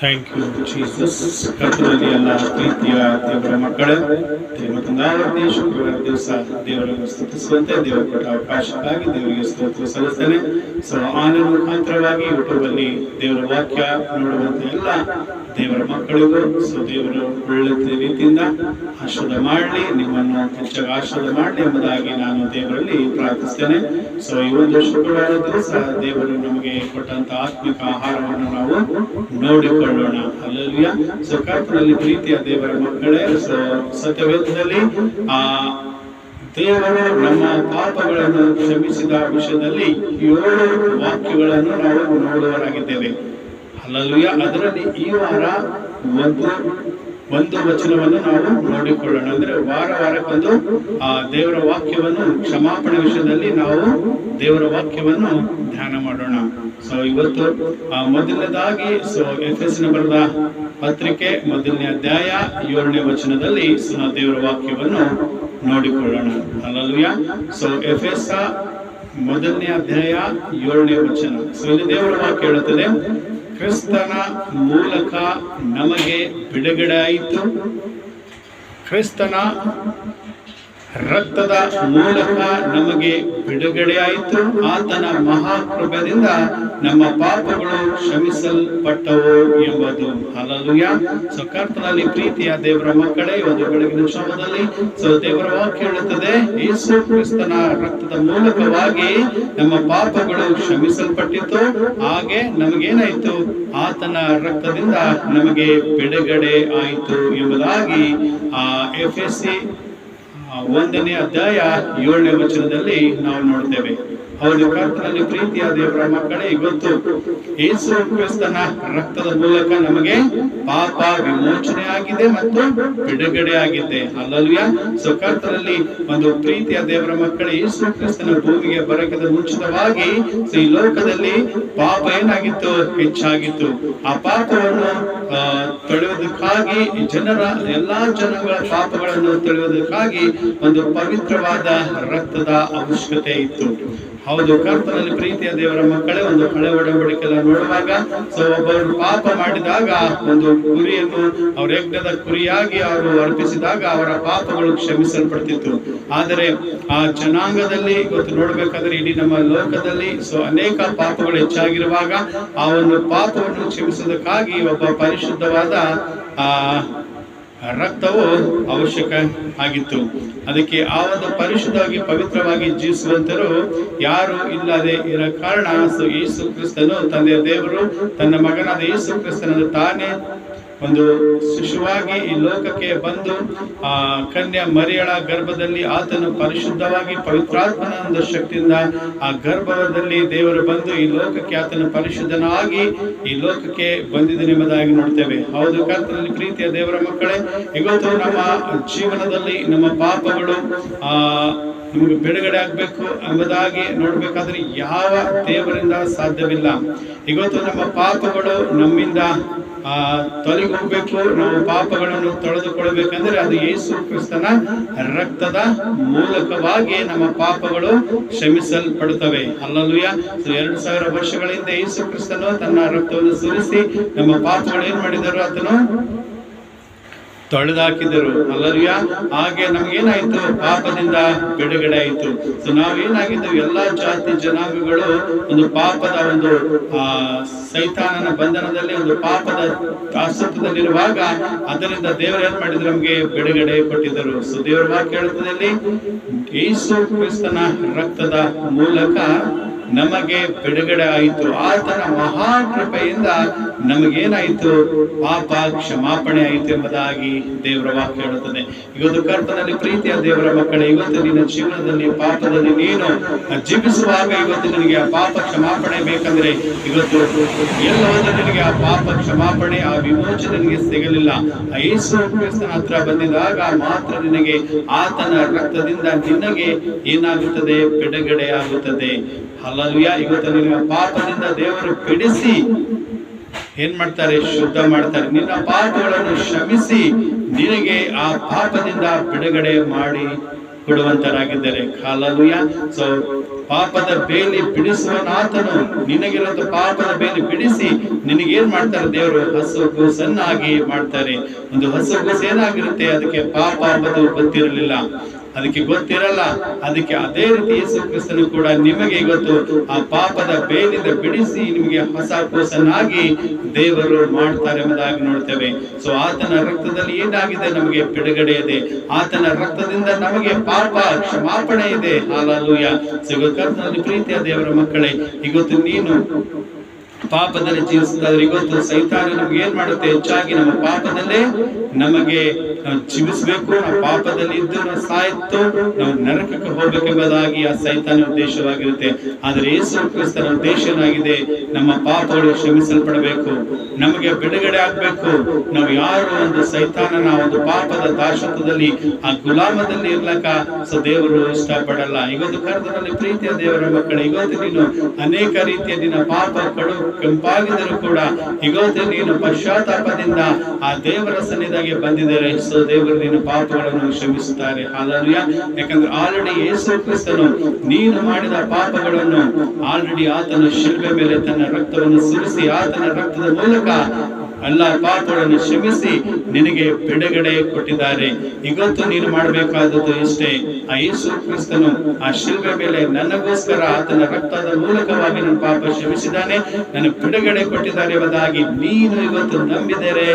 Thank you Jesus ಕರ್ತನಲ್ಲಿ ಎಲ್ಲ ಪ್ರೀತಿಯ ದೇವರ ಮಕ್ಕಳೇ ದೇವತಂದಾವತಿ ಶುಕ್ರವಾರ ದಿವಸ ದೇವರನ್ನು ಸ್ತುತಿಸುವಂತೆ ದೇವರ ಕೊಟ್ಟ ಅವಕಾಶಕ್ಕಾಗಿ ದೇವರಿಗೆ ಸ್ತೋತ್ರ ಸಲ್ಲಿಸ್ತೇನೆ. ಸೊ ಆನ್ಲೈನ್ ಮುಖಾಂತರವಾಗಿ ಯೂಟ್ಯೂಬ್ ಅಲ್ಲಿ ದೇವರ ವಾಕ್ಯ ನೋಡುವಂತೆ ಎಲ್ಲ ದೇವರ ಮಕ್ಕಳಿಗೂ ಸೊ ದೇವರು ಒಳ್ಳೆ ರೀತಿಯಿಂದ ಆಶೀರ್ವಾದ ಮಾಡಲಿ, ನಿಮ್ಮನ್ನು ಹೆಚ್ಚಾಗಿ ಆಶೀರ್ವಾದ ಮಾಡಲಿ ಎಂಬುದಾಗಿ ನಾನು ದೇವರಲ್ಲಿ ಪ್ರಾರ್ಥಿಸ್ತೇನೆ. ಸೊ, ಈ ಒಂದು ಶುಕ್ರವಾರ ದಿವಸ ದೇವರು ನಮಗೆ ಕೊಟ್ಟಂತ ಆತ್ಮಿಕ ಆಹಾರವನ್ನು ನಾವು ನೋಡಿಕೊಳ್ಳೋಣ ಸೊ ಕರ್ತನಲ್ಲಿ ಪ್ರೀತಿಯ ದೇವರ ಮಕ್ಕಳೇ ಸತ್ಯವೇದದಲ್ಲಿ, ಆ, ದೇವರು ನಮ್ಮ ಪಾಪಗಳನ್ನು ಕ್ಷಮಿಸಿದ ವಿಷಯದಲ್ಲಿ ಏಳು ವಾಕ್ಯಗಳನ್ನು ನಾವು ನೋಡುವರಾಗಿದ್ದೇವೆ ಅಲ್ಲಲ್ಲಿಯ ಅದರಲ್ಲಿ ಈ ವಾರ ಒಂದು ಒಂದು ವಚನವನ್ನು ನಾವು ನೋಡಿಕೊಳ್ಳೋಣ. ಅಂದ್ರೆ ವಾರ ವಾರಕ್ಕೊಂದು ಆ ದೇವರ ವಾಕ್ಯವನ್ನು, ಕ್ಷಮಾಪಣೆ ವಿಷಯದಲ್ಲಿ ನಾವು ದೇವರ ವಾಕ್ಯವನ್ನು ಧ್ಯಾನ ಮಾಡೋಣ. ಸೊ ಇವತ್ತು ಮೊದಲನೇದಾಗಿ ಸೊ ಎಫ್ ಎಸ್ ಬರೆದ ಪತ್ರಿಕೆ, ಮೊದಲನೇ ಅಧ್ಯಾಯ, ಏಳನೇ ವಚನದಲ್ಲಿ ಸೊ ದೇವರ ವಾಕ್ಯವನ್ನು ನೋಡಿಕೊಳ್ಳೋಣ. ಅಲ್ಲಲ್ವಿಯ ಸೊ ಎಫ್ ಎಸ್ ಮೊದಲನೇ ಅಧ್ಯಾಯ, ಏಳನೇ ವಚನ. ಸೊ ಇಲ್ಲಿ ದೇವರ ವಾಕ್ಯ ಹೇಳುತ್ತದೆ ಕ್ರಿಸ್ತನ ಮೂಲಕ ನಮಗೆ ಬಿಡುಗಡೆ ಆಯಿತು. ಕ್ರಿಸ್ತನ ರಕ್ತದ ಮೂಲಕ ನಮಗೆ ಬಿಡುಗಡೆ ಆಯಿತು ಆತನ ಮಹಾಕೃಪದಿಂದ ನಮ್ಮ ಪಾಪಗಳು ಕ್ಷಮಿಸಲ್ಪಟ್ಟವು ಎಂಬುದು. ಹಲಲುಯ ಸೊ, ಕರ್ತನಲ್ಲಿ ಪ್ರೀತಿಯ ದೇವರ ಮಕ್ಕಳೇ ಒಂದು ಬೆಳಗಿನ ಶ್ರಮದಲ್ಲಿ ಸೊ, ದೇವರ ವಾಕ್ಯ ಹೇಳುತ್ತದೆ, ಯೇಸು ಕ್ರಿಸ್ತನ ರಕ್ತದ ಮೂಲಕವಾಗಿ ನಮ್ಮ ಪಾಪಗಳು ಕ್ಷಮಿಸಲ್ಪಟ್ಟಿತ್ತು. ಹಾಗೆ ನಮಗೇನಾಯ್ತು? ಆತನ ರಕ್ತದಿಂದ ನಮಗೆ ಬಿಡುಗಡೆ ಆಯಿತು ಎಂಬುದಾಗಿ, ಆ ಎಫ್ ಎಸ್ ಸಿ ಒಂದನೇ ಅಧ್ಯಾಯ ಏಳನೇ ವಚನದಲ್ಲಿ ನಾವು ನೋಡ್ತೇವೆ. ಹೌದು ಕರ್ತನಲ್ಲಿ ಪ್ರೀತಿಯ ದೇವರ ಮಕ್ಕಳೇ, ಇವತ್ತು ಯೇಸು ಕ್ರಿಸ್ತನ ರಕ್ತದ ಮೂಲಕ ನಮಗೆ ಪಾಪ ವಿಮೋಚನೆ ಆಗಿದೆ ಮತ್ತು ಬಿಡುಗಡೆ ಆಗಿದೆ ಅಲ್ಲಲ್ವ್ಯ ಸೊ, ಕರ್ತನಲ್ಲಿ ಒಂದು ಪ್ರೀತಿಯ ದೇವರ ಮಕ್ಕಳೇ ಯೇಸು ಕ್ರಿಸ್ತನ ಭೂಮಿಗೆ ಬರಕದ ಮುಂಚಿತವಾಗಿ ಈ ಲೋಕದಲ್ಲಿ ಪಾಪ ಏನಾಗಿತ್ತು? ಹೆಚ್ಚಾಗಿತ್ತು. ಆ ಪಾಪವನ್ನು ತೊಳೆಯುವುದಕ್ಕಾಗಿ ಜನರ, ಎಲ್ಲಾ ಜನಗಳ ಪಾಪಗಳನ್ನು ತೊಳೆಯುವುದಕ್ಕಾಗಿ ಒಂದು ಪವಿತ್ರವಾದ ರಕ್ತದ ಅವಶ್ಯಕತೆ ಇತ್ತು. ಹೌದು, ಕರ್ತನಲ್ಲಿ ಪ್ರೀತಿಯ ದೇವರ ಮಕ್ಕಳೇ, ಒಂದು ಹಳೆ ಒಡಂಬಡಿಕೆ ನೋಡುವಾಗ, ಸೊ ಒಬ್ಬರು ಪಾಪ ಮಾಡಿದಾಗ, ಒಂದು ಕುರಿಯನ್ನು ಅವರ ಯಜ್ಞದ ಕುರಿಯಾಗಿ ಅವರು ಅರ್ಪಿಸಿದಾಗ ಅವರ ಪಾಪಗಳು ಕ್ಷಮಿಸಲ್ಪಡ್ತಿತ್ತು. ಆದರೆ ಆ ಜನಾಂಗದಲ್ಲಿ ಇವತ್ತು ನೋಡ್ಬೇಕಾದ್ರೆ ಇಡೀ ನಮ್ಮ ಲೋಕದಲ್ಲಿ, ಸೊ ಅನೇಕ ಪಾಪಗಳು ಹೆಚ್ಚಾಗಿರುವಾಗ, ಆ ಒಂದು ಪಾಪವನ್ನು ಕ್ಷಮಿಸೋದಕ್ಕಾಗಿ ಒಬ್ಬ ಪರಿಶುದ್ಧವಾದ, ಆ ರಕ್ತವು ಅವಶ್ಯಕ ಆಗಿತ್ತು. ಅದಕ್ಕೆ ಆ ಒಂದು ಪರಿಶುದ್ಧವಾಗಿ ಪವಿತ್ರವಾಗಿ ಜೀವಿಸುವಂತರು ಯಾರು ಇಲ್ಲದೆ ಇರೋ ಕಾರಣ ಯೇಸು ಕ್ರಿಸ್ತನು ತಂದೆಯ ದೇವರು, ತನ್ನ ಮಗನಾದ ಯೇಸು ಕ್ರಿಸ್ತನನ್ನು ತಾನೇ ಒಂದು ಶಿಶುವಾಗಿ ಈ ಲೋಕಕ್ಕೆ ಬಂದು, ಆ ಕನ್ಯಾ ಮರಿಯಳ ಗರ್ಭದಲ್ಲಿ ಆತನು ಪರಿಶುದ್ಧವಾಗಿ ಪವಿತ್ರಾತ್ಮನ ಶಕ್ತಿಯಿಂದ ಆ ಗರ್ಭದಲ್ಲಿ ದೇವರು ಬಂದು ಈ ಲೋಕಕ್ಕೆ ಆತನು ಪರಿಶುದ್ಧನಾಗಿ ಈ ಲೋಕಕ್ಕೆ ಬಂದಿದ್ದೇನೆ ಎಂಬುದಾಗಿ ನೋಡ್ತೇವೆ. ಹೌದು, ಕರ್ತನಲ್ಲಿ ಪ್ರೀತಿಯ ದೇವರ ಮಕ್ಕಳೇ ಇವತ್ತು ನಮ್ಮ ಜೀವನದಲ್ಲಿ ನಮ್ಮ ಪಾಪಗಳು, ಆ, ನಮಗೆ ಬಿಡುಗಡೆ ಆಗ್ಬೇಕು ಎಂಬುದಾಗಿ ನೋಡ್ಬೇಕಾದ್ರೆ ಯಾವ ದೇವರಿಂದ ಸಾಧ್ಯವಿಲ್ಲ. ಇವತ್ತು ನಮ್ಮ ಪಾಪಗಳು ನಮ್ಮಿಂದ ಆ ತೊಲೆ ಹೋಗ್ಬೇಕು ನಾವು ಪಾಪಗಳನ್ನು ತೊಳೆದುಕೊಳ್ಬೇಕಂದ್ರೆ ಅದು ಯೇಸು ಕ್ರಿಸ್ತನ ರಕ್ತದ ಮೂಲಕವಾಗಿ ನಮ್ಮ ಪಾಪಗಳು ಕ್ಷಮಿಸಲ್ಪಡುತ್ತವೆ. ಅಲ್ಲಲ್ಲೂಯ ಸೊ ಎರಡು ಸಾವಿರ ವರ್ಷಗಳಿಂದ ಯೇಸು ಕ್ರಿಸ್ತನು ತನ್ನ ರಕ್ತವನ್ನು ಸುರಿಸಿ ನಮ್ಮ ಪಾಪಗಳು ಏನ್ ಮಾಡಿದರು ಆತನು? ತೊಳೆದಾಕಿದರು ಅಲ್ಲರಿಯ ಹಾಗೆ ನಮಗೇನಾಯಿತು? ಪಾಪದಿಂದ ಬಿಡುಗಡೆ ಆಯಿತು. ಸೊ ನಾವೇನಾಗಿದ್ದೆವು? ಎಲ್ಲಾ ಜಾತಿ ಜನಾಂಗಗಳು ಒಂದು ಪಾಪದ ಒಂದು, ಆ, ಸೈತಾನನ ಬಂಧನದಲ್ಲಿ ಒಂದು ಪಾಪದ ಆಸಕ್ತದಲ್ಲಿರುವಾಗ ಅದರಿಂದ ದೇವರು ಏನ್ ಮಾಡಿದ್ರು? ನಮಗೆ ಬಿಡುಗಡೆ ಕೊಟ್ಟಿದ್ದರು. ಸೊ ದೇವರ ವಾಕ್ಯ ಹೇಳುತ್ತದೆ ಯೇಸು ಕ್ರಿಸ್ತನ ರಕ್ತದ ಮೂಲಕ ನಮಗೆ ಬಿಡುಗಡೆ ಆಯಿತು. ಆತನ ಮಹಾಕೃಪೆಯಿಂದ ನಮಗೇನಾಯಿತು? ಪಾಪ ಕ್ಷಮಾಪಣೆ ಆಯಿತು ಎಂಬುದಾಗಿ ದೇವರ ವಾಕ್ಯ ಹೇಳುತ್ತದೆ. ಇವತ್ತು ಕರ್ತನಲ್ಲಿ ಪ್ರೀತಿಯ ದೇವರ ಮಕ್ಕಳೇ, ಇವತ್ತು ನಿನ್ನ ಜೀವನದಲ್ಲಿ, ಪಾಪದಲ್ಲಿ ನೀನು ಜೀವಿಸುವಾಗ ಇವತ್ತು ನಿನಗೆ ಆ ಪಾಪ ಕ್ಷಮಾಪಣೆ ಬೇಕಂದ್ರೆ ಇವತ್ತು ಎಲ್ಲ ಹೋದ್ರೆ ನಿನಗೆ ಆ ಪಾಪ ಕ್ಷಮಾಪಣೆ, ಆ ವಿಮೋಚನೆ ನಿನಗೆ ಸಿಗಲಿಲ್ಲ. ಐಸು ಹತ್ರ ಬಂದಿದಾಗ ಮಾತ್ರ ನಿನಗೆ ಆತನ ರಕ್ತದಿಂದ ನಿನಗೆ ಏನಾಗುತ್ತದೆ? ಬಿಡುಗಡೆ ಆಗುತ್ತದೆ ಅಲ್ಲಲ್ಯ ಇವತ್ತು ನಿನ್ನ ಪಾಪದಿಂದ ದೇವರು ಬಿಡಿಸಿ ಏನ್ ಮಾಡ್ತಾರೆ? ಶುದ್ಧ ಮಾಡ್ತಾರೆ. ನಿನ್ನ ಪಾಪಗಳನ್ನು ಶ್ರಮಿಸಿ ನಿನಗೆ ಆ ಪಾಪದಿಂದ ಬಿಡುಗಡೆ ಮಾಡಿ ಕೊಡುವಂತರಾಗಿದ್ದಾರೆ. ಕಾಲಲುಯ ಸೊ ಪಾಪದ ಬೇಲಿ ಬಿಡಿಸುವನಾತನು. ನಿನಗಿರೋದು ಪಾಪದ ಬೇಲಿ ಬಿಡಿಸಿ, ನಿನಗೇನ್ ಮಾಡ್ತಾರೆ? ದೇವರು ಹಸು ಕೂಸನ್ನಾಗಿ ಮಾಡ್ತಾರೆ. ಒಂದು ಹಸು ಕೂಸು ಅದಕ್ಕೆ ಪಾಪ ಅನ್ನೋದು ಗೊತ್ತಿರಲಿಲ್ಲ. ಅದಕ್ಕೆ ಗೊತ್ತಿರಲ್ಲ. ಅದಕ್ಕೆ ಅದೇ ರೀತಿ ಯೇಸು ಕ್ರಿಸ್ತನು ಕೂಡ ನಿಮಗೆ ಇವತ್ತು ಆ ಪಾಪದ ಬೇಲಿಂದ ಬಿಡಿಸಿ ನಿಮಗೆ ಹೊಸ ಕೋಸನಾಗಿ ದೇವರು ಮಾಡ್ತಾರೆ ಎಂಬುದಾಗಿ ನೋಡ್ತೇವೆ. ಸೊ ಆತನ ರಕ್ತದಲ್ಲಿ ಏನಾಗಿದೆ? ನಮಗೆ ಬಿಡುಗಡೆ ಇದೆ. ಆತನ ರಕ್ತದಿಂದ ನಮಗೆ ಪಾಪ, ಕ್ಷಮಾಪಣೆ ಇದೆ. ಹಾಲೂಯ ಸೊ ಕರ್ತನಲ್ಲಿ ಪ್ರೀತಿಯ ದೇವರ ಮಕ್ಕಳೇ, ಇವತ್ತು ನೀನು ಪಾಪದಲ್ಲಿ ಜೀವಿಸಿದಾದ್ರೆ ಇವತ್ತು ಸೈತಾನ ನಮ್ಗೆ ಏನ್ ಮಾಡುತ್ತೆ? ಹೆಚ್ಚಾಗಿ ನಮ್ಮ ಪಾಪದಲ್ಲೇ ನಮಗೆ ಜೀವಿಸ್ಬೇಕು ನಾವು ಪಾಪದಲ್ಲಿ ಇದ್ದು ಸಾಯಿತು, ನಾವು ನರಕಕ್ಕೆ ಹೋಗ್ಬೇಕೆಂಬುದಾಗಿ ಆ ಸೈತಾನ ಉದ್ದೇಶವಾಗಿರುತ್ತೆ. ಆದ್ರೆ ಏಸು ಕ್ರಿಸ್ತನ ಉದ್ದೇಶ ಏನಾಗಿದೆ? ನಮ್ಮ ಪಾಪಗಳು ಕ್ಷಮಿಸಲ್ಪಡಬೇಕು. ನಮಗೆ ಬಿಡುಗಡೆ ಆಗ್ಬೇಕು. ನಾವು ಯಾರು ಒಂದು ಸೈತಾನನ ಒಂದು ಪಾಪದ ದಾಶತ್ವದಲ್ಲಿ, ಆ ಗುಲಾಮದಲ್ಲಿ ಇರ್ಲಕ್ಕ ದೇವರು ಇಷ್ಟಪಡಲ್ಲ. ಇವತ್ತು ಕರ್ತನಲ್ಲಿ ಪ್ರೀತಿಯ ದೇವರ ಮಕ್ಕಳು ಇವತ್ತು ನೀನು ಅನೇಕ ರೀತಿಯ ನಿನ್ನ ಪಾಪ ಕಡು ಕೆಂಪಾಗಿದ್ದರೂ ಕೂಡ ಇವತ್ತು ನೀನು ಪಶ್ಚಾತ್ತಾಪದಿಂದ ಆ ದೇವರ ಸನ್ನಿಧಾಗಿ ಬಂದಿದ್ದಾರೆ? ಸೊ ದೇವರು ನಿನ್ನ ಪಾಪಗಳನ್ನು ಕ್ಷಮಿಸುತ್ತಾರೆ. ಹಾಲೆಲೂಯ ಯಾಕಂದ್ರೆ ಆಲ್ರೆಡಿ ಯೇಸು ಕ್ರಿಸ್ತನು ನೀನು ಮಾಡಿದ ಪಾಪಗಳನ್ನು ಆಲ್ರೆಡಿ ಆತನ ಶಿಲ್ಬೆ ಮೇಲೆ ತನ್ನ ರಕ್ತವನ್ನು ಸುರಿಸಿ ಆತನ ರಕ್ತದ ಮೂಲಕ ಎಲ್ಲ ಪಾಪಗಳನ್ನು ಕ್ಷಮಿಸಿ, ನಿನಗೆ ಬಿಡುಗಡೆ ಕೊಟ್ಟಿದ್ದಾರೆ. ಇವತ್ತು ನೀನು ಮಾಡಬೇಕಾದದ್ದು ಇಷ್ಟೇ. ಆ ಯೇಸು ಕ್ರಿಸ್ತನು ಆ ಶಿಲ್ಬೆ ಮೇಲೆ ನನಗೋಸ್ಕರ ಆತನ ರಕ್ತದ ಮೂಲಕವಾಗಿ ನನ್ನ ಪಾಪ ಕ್ಷಮಿಸಿದ್ದಾನೆ, ನನ್ನ ಬಿಡುಗಡೆ ಕೊಟ್ಟಿದ್ದಾರೆ ಎಂಬುದಾಗಿ ನೀನು ಇವತ್ತು ನಂಬಿದರೆ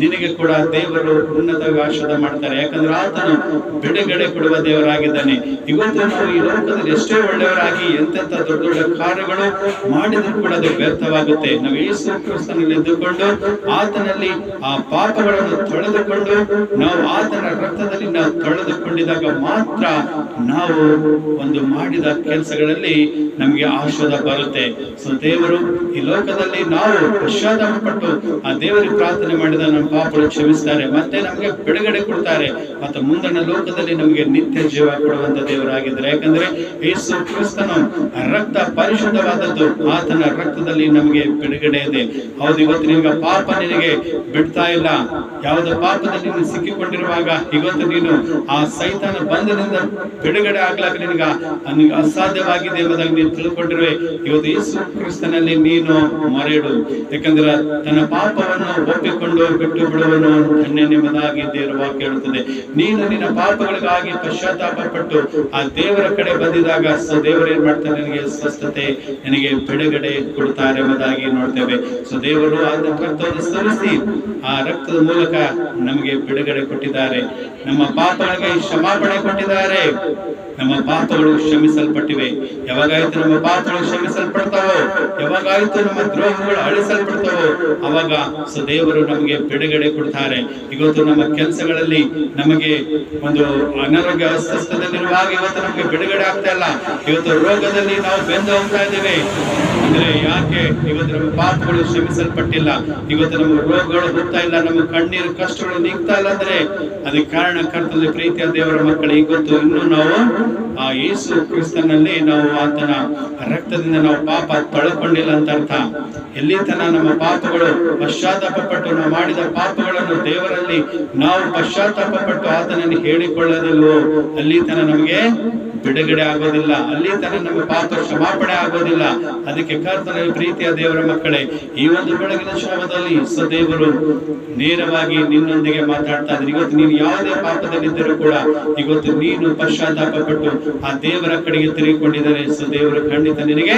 ನಿನಗೆ ಕೂಡ ದೇವರು ಉನ್ನತ ಆಶೀರ್ವಾದ ಮಾಡ್ತಾರೆ. ಯಾಕಂದ್ರೆ ಆತನು ಬಿಡುಗಡೆ ಕೊಡುವ ದೇವರಾಗಿದ್ದಾನೆ. ಇವತ್ತು ನಾವು ಈ ಲೋಕದಲ್ಲಿ ಎಷ್ಟೇ ಒಳ್ಳೆಯವರಾಗಿ ಎಂತೆಂತ ದೊಡ್ಡ ದೊಡ್ಡ ಕಾರ್ಯಗಳು ಮಾಡಿದ್ರು ಕೂಡ ಅದು ವ್ಯರ್ಥವಾಗುತ್ತೆ. ನಾವು ಯೇಸು ಕ್ರಿಸ್ತನಲ್ಲಿ ಇದ್ದುಕೊಂಡು ಆತನಲ್ಲಿ ಆ ಪಾಪಗಳನ್ನು ತೊಳೆದುಕೊಂಡು ನಾವು ಆತನ ರಕ್ತದಲ್ಲಿ ನಾವು ತೊಳೆದುಕೊಂಡಿದಾಗ ಮಾತ್ರ ನಾವು ಒಂದು ಮಾಡಿದ ಕೆಲಸಗಳಲ್ಲಿ ನಮಗೆ ಆಶ್ವಾದ ಬರುತ್ತೆ. ಸೊ ದೇವರು ಈ ಲೋಕದಲ್ಲಿ ನಾವು ಪಶ್ಚಾತ್ತಾಪಪಟ್ಟು ಆ ದೇವರಿಗೆ ಪ್ರಾರ್ಥನೆ ಮಾಡಿದ ನಮ್ಮ ಪಾಪಗಳು ಕ್ಷಮಿಸ್ತಾರೆ, ಮತ್ತೆ ನಮಗೆ ಬಿಡುಗಡೆ ಕೊಡ್ತಾರೆ. ಮತ್ತೆ ಮುಂದಣ ಲೋಕದಲ್ಲಿ ನಮಗೆ ನಿತ್ಯ ಜೀವ ಕೊಡುವಂತ ದೇವರಾಗಿದ್ದಾರೆ, ಯಾಕಂದ್ರೆ ಯೇಸು ಕ್ರಿಸ್ತನು ರಕ್ತ ಪರಿಶುದ್ಧವಾದದ್ದು, ಆತನ ರಕ್ತದಲ್ಲಿ ನಮಗೆ ಬಿಡುಗಡೆ ಇದೆ. ಹೌದು, ಇವತ್ತು ಪಾಪ ನಿನಗೆ ಬಿಡ್ತಾ ಇಲ್ಲ. ಯಾವುದೋ ಪಾಪದಲ್ಲಿ ನೀನು ಸಿಕ್ಕಿಕೊಂಡಿರುವಾಗ ಇವತ್ತು ನೀನು ಆ ಸೈತಾನ ಬಂಧನದಿಂದ ಬಿಡುಗಡೆ ಆಗ್ಲಾಕ ನಿನಗ ನಿನಗೆ ಅಸಾಧ್ಯವಾಗಿದೆ ಎಂಬುದಾಗಿ ನೀನು ತಿಳ್ಕೊಂಡಿರುವೆ. ಇವತ್ತು ಯೇಸು ಕ್ರಿಸ್ತನಲ್ಲಿ ನೀನು ಮರೆಯಡು. ಯಾಕಂದ್ರೆ ತನ್ನ ಪಾಪವನ್ನು ಒಪ್ಪಿಕೊಂಡು ಬಿಟ್ಟು ಬಿಡುವನು ಧನ್ಯನೆಂಬುದಾಗಿ ದೇವರ ವಾಕ್ಯ ಹೇಳುತ್ತದೆ. ನೀನು ನಿನ್ನ ಪಾಪಗಳಿಗಾಗಿ ಪಶ್ಚಾತ್ತಾಪ ಪಟ್ಟು ಆ ದೇವರ ಕಡೆ ಬಂದಿದಾಗ ಸೊ ದೇವರು ಏನ್ ಮಾಡ್ತಾರೆ? ನಿನಗೆ ಸ್ವಸ್ಥತೆ, ನಿನಗೆ ಬಿಡುಗಡೆ ಕೊಡ್ತಾರೆ ಎಂಬುದಾಗಿ ನೋಡ್ತೇವೆ. ಸೊ ದೇವರು ಆದ ರಕ್ತವನ್ನು ಸರಿಸಿ ಆ ರಕ್ತದ ಮೂಲಕ ನಮಗೆ ಬಿಡುಗಡೆ ಕೊಟ್ಟಿದ್ದಾರೆ. ನಮ್ಮ ಪಾಪಗಳಿಗೆ ಕ್ಷಮಾಪಣೆ ಕೊಟ್ಟಿದ್ದಾರೆ. ನಮ್ಮ ಪಾಪಗಳು ಕ್ಷಮಿಸಲ್ಪಟ್ಟಿವೆ. ಯಾವಾಗಾಯ್ತು ನಮ್ಮ ಪಾಪಗಳು ಕ್ಷಮಿಸಲ್ಪಡ್ತಾವೋ? ಯಾವಾಗಾಯ್ತು ನಮ್ಮ ದ್ರೋಹಗಳು ಅಳಿಸಲ್ಪಡ್ತಾವೋ? ಅವಾಗ ಸದೇವರು ನಮಗೆ ಬಿಡುಗಡೆ ಕೊಡ್ತಾರೆ. ಇವತ್ತು ನಮ್ಮ ಕೆಲಸಗಳಲ್ಲಿ ನಮಗೆ ಒಂದು ಅನಾರೋಗ್ಯ ಅಸ್ವಸ್ಥದಲ್ಲಿರುವಾಗ ಇವತ್ತು ನಮಗೆ ಬಿಡುಗಡೆ ಆಗ್ತಾ ಇಲ್ಲ. ಇವತ್ತು ರೋಗದಲ್ಲಿ ನಾವು ಬೆಂದು ಹೋಗ್ತಾ ಇದ್ದೇವೆ. ಅಂದ್ರೆ ಯಾಕೆ ಇವತ್ತು ನಮ್ಮ ಪಾಪಗಳು ಕ್ಷಮಿಸಲ್ಪಟ್ಟಿಲ್ಲ? ಇವತ್ತು ನಮ್ಮ ರೋಗಗಳು ಹೋಗ್ತಾ ಇಲ್ಲ ನಮ್ಮ ಕಣ್ಣೀರು ಕಷ್ಟಗಳು ನೀಗ್ತಾ ಇಲ್ಲ ಅಂದ್ರೆ ಅದಕ್ಕೆ ಕಾರಣ ಕರ್ತದ ಪ್ರೀತಿಯ ದೇವರ ಮಕ್ಕಳು ಗೊತ್ತು. ಇನ್ನು ನಾವು ಆ ಯೇಸು ಕ್ರಿಸ್ತನಲ್ಲಿ ನಾವು ಆತನ ರಕ್ತದಿಂದ ನಾವು ಪಾಪ ತೊಳ್ಕೊಂಡಿಲ್ಲ ಅಂತ ಅರ್ಥ. ಎಲ್ಲಿ ತನ ನಮ್ಮ ಪಾಪಗಳು ಪಶ್ಚಾತ್ತಾಪ ಪಟ್ಟು ನಾವು ಮಾಡಿದ ಪಾಪಗಳನ್ನು ದೇವರಲ್ಲಿ ನಾವು ಪಶ್ಚಾತ್ತಾಪ ಪಟ್ಟು ಆತನನ್ನು ಹೇಳಿಕೊಳ್ಳದಲ್ವೋ, ಅಲ್ಲಿ ತನ ನಮಗೆ ಬಿಡುಗಡೆ ಆಗೋದಿಲ್ಲ, ಅಲ್ಲಿ ತನ ನಮ್ಮ ಪಾಪ ಕ್ಷಮಾಪಣೆ ಆಗೋದಿಲ್ಲ. ಅದಕ್ಕೆ ಕರ್ತನ ಪ್ರೀತಿಯ ದೇವರ ಮಕ್ಕಳೇ, ಈ ಒಂದು ಬೆಳಗಿನ ಶ್ರಮದಲ್ಲಿ ಸದೇವರು ನೇರವಾಗಿ ನಿನ್ನೊಂದಿಗೆ ಮಾತಾಡ್ತಾ ಇದ್ರೆ ಇವತ್ತು ನೀನು ಯಾವುದೇ ಪಾಪದಲ್ಲಿದ್ದರೂ ಕೂಡ ಇವತ್ತು ನೀನು ಪಶ್ಚಾತ್ತಾಪ ಪಟ್ಟು ಆ ದೇವರ ಕಡೆಗೆ ತಿರುಗಿಕೊಂಡಿದ್ದಾರೆ. ಸದೇವರು ದೇವರು ಖಂಡಿತ ನಿನಗೆ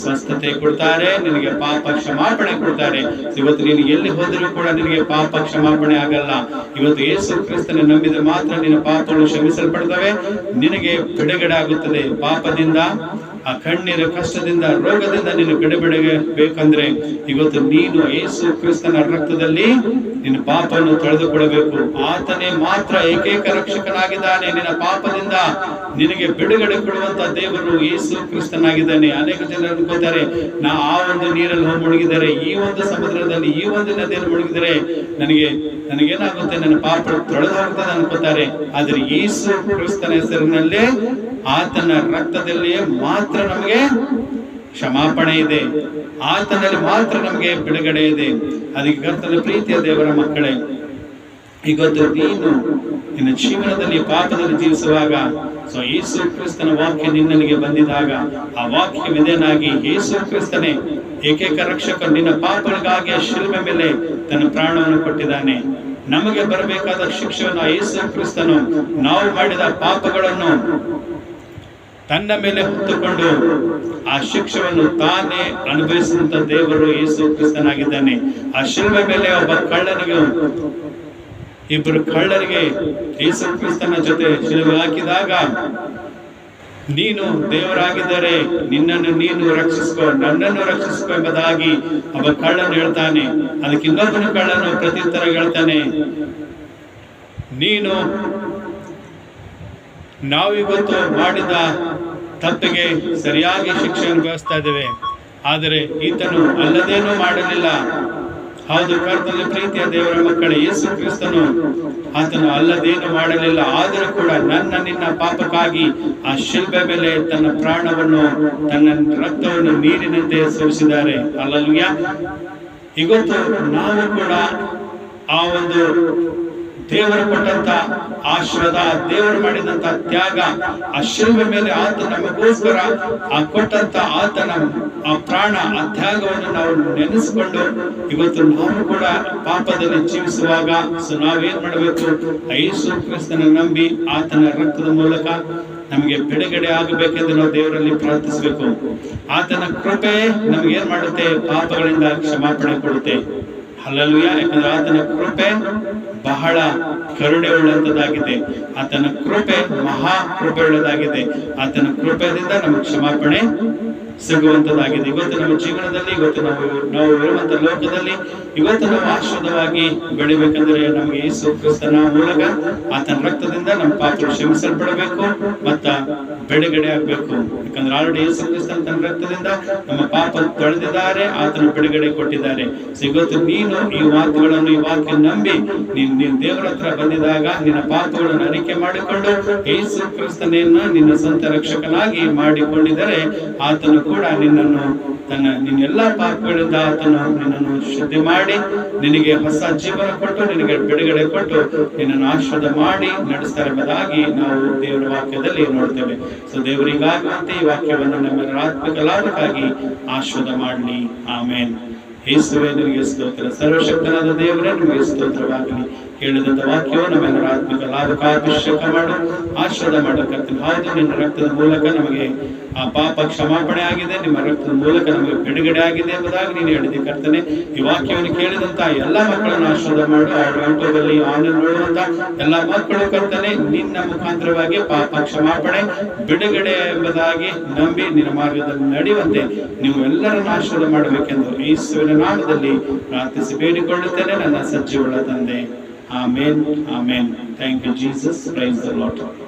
ಸ್ವಸ್ಥತೆ ಕೊಡ್ತಾರೆ, ನಿನಗೆ ಪಾಪ ಕ್ಷಮಾಪಣೆ ಕೊಡ್ತಾರೆ. ಇವತ್ತು ನೀನು ಎಲ್ಲಿ ಹೋದರೂ ಕೂಡ ನಿನಗೆ ಪಾಪ ಕ್ಷಮಾಪಣೆ ಆಗಲ್ಲ. ಇವತ್ತು ಯೇಸು ಕ್ರಿಸ್ತನ ನಂಬಿದ ಮಾತ್ರ ನಿನ್ನ ಪಾಪಗಳು ಕ್ಷಮಿಸಲ್ಪಡ್ತವೆ. ನಿನಗೆ ಬಿಡುಗಡೆ ಆಗುತ್ತದೆ. ಪಾಪದಿಂದ ಆ ಕಣ್ಣಿನ ಕಷ್ಟದಿಂದ, ರೋಗದಿಂದ ನೀನು ಬಿಡುಗಡೆಗೆ ಬೇಕಂದ್ರೆ ಇವತ್ತು ನೀನು ಯೇಸು ಕ್ರಿಸ್ತನ ರಕ್ತದಲ್ಲಿ ನಿನ್ನ ಪಾಪವನ್ನು ತೊಳೆದುಕೊಳ್ಳಬೇಕು. ಆತನೇ ಮಾತ್ರ ಏಕೈಕ ರಕ್ಷಕನಾಗಿದ್ದಾನೆ. ನಿನ್ನ ಪಾಪದಿಂದ ನಿನಗೆ ಬಿಡುಗಡೆ ಕೊಡುವಂತ ದೇವರು ಯೇಸು ಕ್ರಿಸ್ತನಾಗಿದ್ದಾನೆ. ಅನೇಕ ಜನರು ಅನ್ಕೋತಾರೆ, ನಾ ಆ ಒಂದು ನೀರಲ್ಲಿ ಹೋಗಿ ಮುಳುಗಿದರೆ, ಈ ಒಂದು ಸಮುದ್ರದಲ್ಲಿ, ಈ ಒಂದು ನದಿಯಲ್ಲಿ ಮುಳುಗಿದರೆ ನನಗೆ, ನನಗೇನಾಗುತ್ತೆ? ನನ್ನ ಪಾಪ ತೊಳೆದು ಹೋಗ್ತದೆ ಅನ್ಕೋತಾರೆ. ಆದ್ರೆ ಯೇಸು ಕ್ರಿಸ್ತನ ಹೆಸರಿನಲ್ಲೇ ಆತನ ರಕ್ತದಲ್ಲಿಯೇ ಮಾತ್ರ ನಮಗೆ ಕ್ಷಮಾಪಣೆ ಇದೆ. ಆತನಲ್ಲಿ ಮಾತ್ರ ನಮಗೆ ಬಿಡುಗಡೆ ಇದೆ. ಅದಕ್ಕೆ ಕರ್ತನ ಪ್ರೀತಿಯ ದೇವರ ಮಕ್ಕಳೇ ಇವತ್ತು ನೀನು ನಿನ್ನ ಜೀವನದಲ್ಲಿ ಪಾಪದಲ್ಲಿ ಜೀವಿಸುವಾಗ, ಸೊ ಯೇಸು ಕ್ರಿಸ್ತನ ವಾಕ್ಯ ನಿನ್ನನಿಗೆ ಬಂದಿದಾಗ ಆ ವಾಕ್ಯವಿದೇನಾಗಿ ಯೇಸು ಕ್ರಿಸ್ತನೇ, ಏಕೈಕ ರಕ್ಷಕ ನಿನ್ನ ಪಾಪಗಳಿಗಾಗಿ ಆ ಶಿಲ್ಮೆ ಮೇಲೆ ತನ್ನ ಪ್ರಾಣವನ್ನು ಕೊಟ್ಟಿದ್ದಾನೆ. ನಮಗೆ ಬರಬೇಕಾದ ಶಿಕ್ಷೆಯನ್ನು ಯೇಸು ಕ್ರಿಸ್ತನು ನಾವು ಮಾಡಿದ ಪಾಪಗಳನ್ನು ತನ್ನ ಮೇಲೆ ಹೊತ್ತುಕೊಂಡು ಆ ಶಿಕ್ಷವನ್ನು ತಾನೇ ಅನುಭವಿಸಿದಂತ ದೇವರು ಯೇಸು ಕ್ರಿಸ್ತನಾಗಿದ್ದಾನೆ. ಆ ಶಿಲ್ಮೆ ಮೇಲೆ ಒಬ್ಬ ಕಳ್ಳನಿಗೆ ಇಬ್ಬರು ಕಳ್ಳರಿಗೆ ಯೇಸು ಕ್ರಿಸ್ತನ ಜೊತೆ ಶಿಲುಬೆ ಹಾಕಿದಾಗ, ನೀನು ದೇವರಾಗಿದ್ದರೆ ನಿನ್ನನ್ನು ನೀನು ರಕ್ಷಿಸ್ಕೋ, ನನ್ನನ್ನು ರಕ್ಷಿಸ್ಕೋ ಎಂಬುದಾಗಿ ಒಬ್ಬ ಕಳ್ಳನು ಹೇಳ್ತಾನೆ. ಅದಕ್ಕೆ ಇನ್ನೊಬ್ಬನು ಕಳ್ಳನು ಪ್ರತ್ಯುತ್ತರ ಹೇಳ್ತಾನೆ, ನೀನು ನಾವಿವತ್ತು ಮಾಡಿದ ತಪ್ಪಿಗೆ ಸರಿಯಾಗಿ ಶಿಕ್ಷೆ ಅನುಭವಿಸ್ತಾ ಇದ್ದೇವೆ. ಆದರೆ ಈತನು ಅಲ್ಲದೇನೂ ಮಾಡಲಿಲ್ಲ. ಹೌದು ಕರ್ತನ ಪ್ರೀತಿಯ ದೇವರ ಮಕ್ಕಳ, ಯೇಸು ಕ್ರಿಸ್ತನು ಆತನು ಅಲ್ಲದೇನು ಮಾಡಲಿಲ್ಲ. ಆದರೂ ಕೂಡ ನನ್ನ ನಿನ್ನ ಪಾಪಕ್ಕಾಗಿ ಆ ಶಿಲ್ಬೆ ಮೇಲೆ ತನ್ನ ಪ್ರಾಣವನ್ನು, ತನ್ನ ರಕ್ತವನ್ನು ನೀರಿನಂತೆ ಸುರಿಸಿದ್ದಾರೆ. ಅಲ್ಲಲ್ಯ. ಇವತ್ತು ನಾವು ಕೂಡ ಆ ಒಂದು ದೇವರು ಕೊಟ್ಟಂತ ಆಶ್ರದ ದೇವರು ಮಾಡಿದಂತ ತ್ಯಾಗ ಆ ಮೇಲೆ ಆತ ನಮಗೋಸ್ಕರ ಆ ಕೊಟ್ಟಂತ ಆತನ ಆ ಪ್ರಾಣ, ಆ ತ್ಯಾಗವನ್ನು ನಾವು ನೆನೆಸಿಕೊಂಡು ಇವತ್ತು ನಾವು ಕೂಡ ಪಾಪದಲ್ಲಿ ಜೀವಿಸುವಾಗ ಸೊ ನಾವೇನ್ ಮಾಡಬೇಕು? ಐಸು ಕ್ರಿಸ್ತನ ನಂಬಿ ಆತನ ರಕ್ತದ ಮೂಲಕ ನಮಗೆ ಬಿಡುಗಡೆ ಆಗಬೇಕೆಂದು ನಾವು ದೇವರಲ್ಲಿ ಪ್ರಾರ್ಥಿಸಬೇಕು. ಆತನ ಕೃಪೆ ನಮ್ಗೆ ಏನ್ ಮಾಡುತ್ತೆ? ಪಾಪಗಳಿಂದ ಕ್ಷಮಾಪಣೆ ಕೊಡುತ್ತೆ. ಹಲಲುಯ ಯಾಕಂದ್ರೆ ಆತನ ಕೃಪೆ ಬಹಳ ಕರುಣೆ ಉಳ್ಳಂತದಾಗಿದೆ ಆತನ ಕೃಪೆ ಮಹಾ ಕೃಪೆ ಉಳ್ಳದಾಗಿದೆ ಆತನ ಕೃಪೆಯಿಂದ ನಮಗೆ ಕ್ಷಮಾಪಣೆ ಸಿಗುವಂತದಾಗಿದೆ ಇವತ್ತು ನಮ್ಮ ಜೀವನದಲ್ಲಿ, ಇವತ್ತು ನಾವು ನಾವು ಇರುವಂತ ಲೋಕದಲ್ಲಿ ಇವತ್ತು ನಾವು ಆಶ್ರದವಾಗಿ ಬೆಳಿಬೇಕಂದ್ರೆ ನಮಗೆ ಯೇಸು ಕ್ರಿಸ್ತನ ಮೂಲಕ ಆತನ ರಕ್ತದಿಂದ ನಮ್ಮ ಪಾತ್ರ ಕ್ಷಮಿಸಲ್ಪಡಬೇಕು ಮತ್ತ ಬಿಡುಗಡೆ ಆಗ್ಬೇಕು. ಯಾಕಂದ್ರೆ ಆಲ್ರೆಡಿ ಯೇಸು ಕ್ರಿಸ್ತನ ತನ್ನ ರಕ್ತದಿಂದ ನಮ್ಮ ಪಾಪ ತೊಳೆದಿದ್ದಾರೆ, ಆತನ ಬಿಡುಗಡೆ ಕೊಟ್ಟಿದ್ದಾರೆ. ಇವತ್ತು ನೀನು ಈ ಮಾತುಗಳನ್ನು ಈ ವಾಕ್ಯ ನಂಬಿ ನೀನ್ ನೀನ್ ದೇವರ ಹತ್ರ ಬಂದಿದಾಗ ನಿನ್ನ ಪಾಪಗಳನ್ನು ಅರಿಕೆ ಮಾಡಿಕೊಂಡು ಏಸು ಕ್ರಿಸ್ತನೆಯನ್ನ ನಿನ್ನ ಸ್ವಂತ ರಕ್ಷಕನಾಗಿ ಮಾಡಿಕೊಂಡಿದ್ದರೆ ಆತನು ಕೂಡ ನಿನ್ನನ್ನು ತನ್ನ ನಿನ್ನೆಲ್ಲ ಪಾಪಗಳಿಂದ ಆತನ ನಿನ್ನನ್ನು ಶುದ್ಧಿ ಮಾಡಿ, ನಿನಗೆ ಹೊಸ ಜೀವನ ಕೊಟ್ಟು, ನಿನಗೆ ಬಿಡುಗಡೆ ಕೊಟ್ಟು, ನಿನ್ನನ್ನು ಆಶ್ರದ ಮಾಡಿ ನಡೆಸ್ತಾ ಎಂಬುದಾಗಿ ನಾವು ದೇವರ ವಾಕ್ಯದಲ್ಲಿ ನೋಡ್ತೇವೆ. ಸೊ, ದೇವರಿಗಾಗುವಂತೆ ಈ ವಾಕ್ಯವನ್ನು ನಮ್ಮ ಆತ್ಮಿಕ ಲಾಭಕ್ಕಾಗಿ ಆಶ್ರದ ಮಾಡಲಿ. ಆಮೇನ್. ಯೇಸುವೆ, ನಿನಗೆ ಸ್ತೋತ್ರ. ಸರ್ವಶಕ್ತನಾದ ದೇವರೇ ನಿಮಗೆ ಸ್ತೋತ್ರವಾಗಲಿ. ಹೇಳಿದಂತ ವಾಕ್ಯವು ನಮ್ಮೆಲ್ಲರ ಆತ್ಮಿಕ ಲಾಭಕಾಭಿಷೇಕ ಮಾಡು ಆಶ್ರದ ಮಾಡು. ಕರ್ತನೆ ಹೌದು ನಿನ್ನ ರಕ್ತದ ಮೂಲಕ ನಮಗೆ ಆ ಪಾಪ ಕ್ಷಮಾಪಣೆ ಆಗಿದೆ, ನಿಮ್ಮ ರಕ್ತದ ಮೂಲಕ ನಮಗೆ ಬಿಡುಗಡೆ ಆಗಿದೆ ಎಂಬುದಾಗಿ ನೀನು ಹೇಳಿದೆ ಕರ್ತನೆ. ಈ ವಾಕ್ಯವನ್ನು ಕೇಳಿದಂತ ಎಲ್ಲಾ ಮಕ್ಕಳನ್ನು ಆಶ್ರದ ಮಾಡು. ಆ ಯೂಟ್ಯೂಬ್ ಅಲ್ಲಿ ಆನ್ಲೈನ್ ನೋಡುವಂತ ಎಲ್ಲಾ ಮಕ್ಕಳು ಕರ್ತನೆ, ನಿನ್ನ ಮುಖಾಂತರವಾಗಿ ಪಾಪ ಕ್ಷಮಾಪಣೆ, ಬಿಡುಗಡೆ ಎಂಬುದಾಗಿ ನಂಬಿ ನಿನ್ನ ಮಾರ್ಗದಲ್ಲಿ ನಡೆಯುವಂತೆ ನೀವು ಎಲ್ಲರನ್ನು ಆಶ್ರದ ಮಾಡಬೇಕೆಂದು ಯೇಸುವಿನ ನಾಮದಲ್ಲಿ ಪ್ರಾರ್ಥಿಸಿ ಬೇಡಿಕೊಳ್ಳುತ್ತೇನೆ, ನನ್ನ ಸಜ್ಜುಗಳ ತಂದೆ. Amen. Amen. Thank you, Jesus. Praise the Lord.